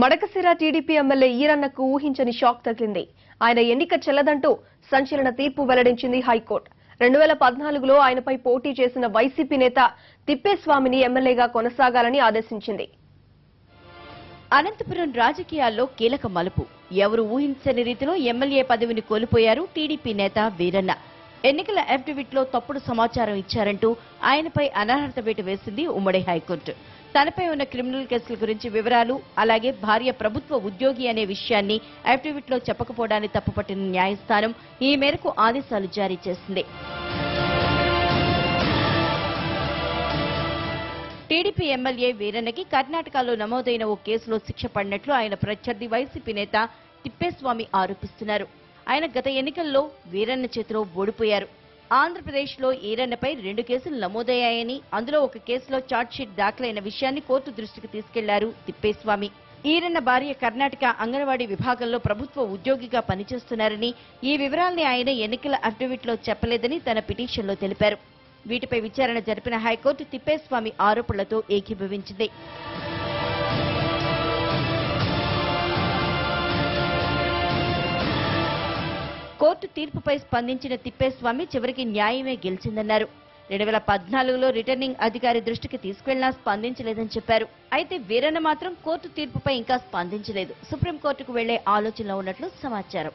Madakasira TDP MLA ఈరన్నకు ఊహించని shock తగిలింది. ఆయన ఎన్నిక చెల్లదంటూ సంచలన తీర్పు వెల్లడించింది హైకోర్టు. రెండు వేల పద్నాలుగులో ఆయనపై పోటీ చేసిన వైసీపీ నేత తిప్పేస్వామిని ఎమ్మెల్యేగా కొనసాగాలని ఆదేశించింది. అనంతపురం రాజకీయాల్లో కీలక మలుపు. ఎవరు ఊహించని రీతిలో ఎమ్మెల్యే పదవిని కోల్పోయారు టీడీపీ నేత వీరన్న. ఎన్నికల అఫిడవిట్లో తప్పుడు సమాచారం ఇచ్చారంటూ ఆయనపై అనర్హత వేటు వేసింది ఉమ్మడి హైకోర్టు. తనపై ఉన్న క్రిమినల్ కేసుల గురించి వివరాలు అలాగే భార్య ప్రభుత్వ ఉద్యోగి అనే విషయాన్ని అఫిడవిట్లో చెప్పకపోవడాన్ని తప్పుపట్టిన న్యాయస్థానం ఈ మేరకు ఆదేశాలు జారీ చేసింది. టీడీపీ ఎమ్మెల్యే వీరన్నకి కర్ణాటకలో నమోదైన ఓ కేసులో శిక్ష పడినట్లు ఆయన ప్రత్యర్థి వైసీపీ నేత తిప్పేస్వామి ఆరోపిస్తున్నారు. ఆయన గత ఎన్నికల్లో వీరన్న చేతిలో ఓడిపోయారు. ఆంధ్రప్రదేశ్లో ఈరన్నపై రెండు కేసులు నమోదయ్యాయని అందులో ఒక కేసులో ఛార్జ్షీట్ దాఖలైన విషయాన్ని కోర్టు దృష్టికి తీసుకెళ్ళారు తిప్పేస్వామి. ఈరన్న భార్య కర్ణాటక అంగన్వాడీ విభాగంలో ప్రభుత్వ ఉద్యోగిగా పనిచేస్తున్నారని ఈ వివరాల్ని ఆయన ఎన్నికల అఫిడవిట్లో చెప్పలేదని తన పిటిషన్లో తెలిపారు. వీటిపై విచారణ జరిపిన హైకోర్టు తిప్పేస్వామి ఆరోపణలతో ఏకీభవించింది. కోర్టు తీర్పుపై స్పందించిన తిప్పేస్వామి చివరికి న్యాయమే గెలిచిందన్నారు. రెండు వేల పద్నాలుగులో రిటర్నింగ్ అధికారి దృష్టికి తీసుకెళ్ళినా స్పందించలేదని చెప్పారు. అయితే వీరన్న మాత్రం కోర్టు తీర్పుపై ఇంకా స్పందించలేదు. సుప్రీంకోర్టుకు వెళ్ళే ఆలోచనలో ఉన్నట్లు సమాచారం.